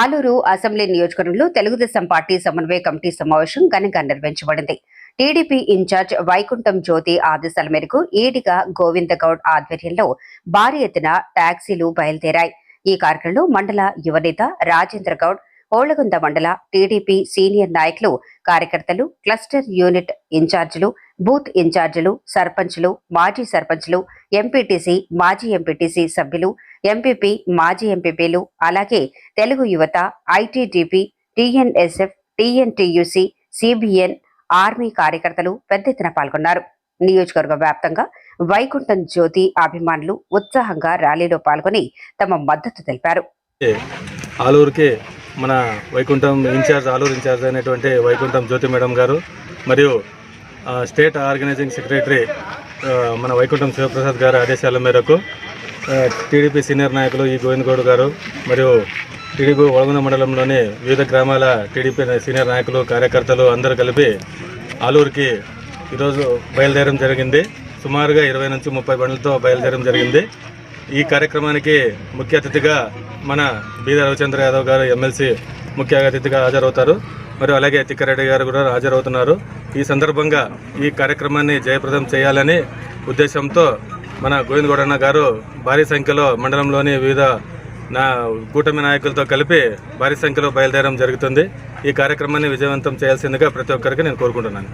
Aluru assembly నియోజకవర్గంలో Telugu Desam party సమన్వయ committee సమావేశం ఘనంగా నిర్వహించబడింది. TDP in charge Vaikuntham Jyothi ఆదేశాల మేరకు ఈడిగా గోవిందగౌడ్ ఆధ్వర్యంలో భారీ ఎత్తున టాక్సీలు బయలుదేరాయి. ఈ కార్యక్రమంలో మండల యువనేత రాజేంద్ర గౌడ్ ఓళ్ళగుంద మండల టీడీపీ సీనియర్ నాయకులు కార్యకర్తలు క్లస్టర్ యూనిట్ ఇన్ఛార్జీలు బూత్ ఇన్ఛార్జీలు సర్పంచ్లు మాజీ సర్పంచ్లు ఎంపీటీసీ మాజీ ఎంపీటీసీ సభ్యులు ఎంపీపీ మాజీ ఎంపీపీలు అలాగే తెలుగు యువత ITDP TNSF TNTUC CBN army కార్యకర్తలు పెద్ద ఎత్తున పాల్గొన్నారు. నియోజకవర్గ వ్యాప్తంగా వైకుంఠం జ్యోతి అభిమానులు ఉత్సాహంగా ర్యాలీలో పాల్గొని తమ మద్దతు తెలిపారు. ఆలూరుకి మన వైకుంఠం ఇన్ఛార్జ్ ఆలూరు ఇన్ఛార్జ్ అయినటువంటి వైకుంఠం జ్యోతి మేడం గారు మరియు స్టేట్ ఆర్గనైజింగ్ సెక్రటరీ మన వైకుంఠం శివప్రసాద్ గారి ఆదేశాల మేరకు టీడీపీ సీనియర్ నాయకులు ఈ గోవిందగౌడ్ గారు మరియు టీడీపీ వడగుంద మండలంలోని వివిధ గ్రామాల టీడీపీ సీనియర్ నాయకులు కార్యకర్తలు అందరూ కలిపి ఆలూరుకి ఈరోజు బయలుదేరడం జరిగింది. సుమారుగా ఇరవై నుంచి ముప్పై బండ్లతో బయలుదేరడం జరిగింది. ఈ కార్యక్రమానికి ముఖ్య అతిథిగా మన బీద రవిచంద్ర యాదవ్ గారు ఎమ్మెల్సీ ముఖ్య అతిథిగా హాజరవుతారు. మరియు అలాగే తిక్కారెడ్డి గారు కూడా హాజరవుతున్నారు. ఈ సందర్భంగా ఈ కార్యక్రమాన్ని జయప్రదం చేయాలని ఉద్దేశంతో మన గోవిందగౌడన్న గారు భారీ సంఖ్యలో మండలంలోని వివిధ నా కూటమి నాయకులతో కలిపి భారీ సంఖ్యలో బయలుదేరడం జరుగుతుంది. ఈ కార్యక్రమాన్ని విజయవంతం చేయాల్సిందిగా ప్రతి ఒక్కరికి నేను కోరుకుంటున్నాను.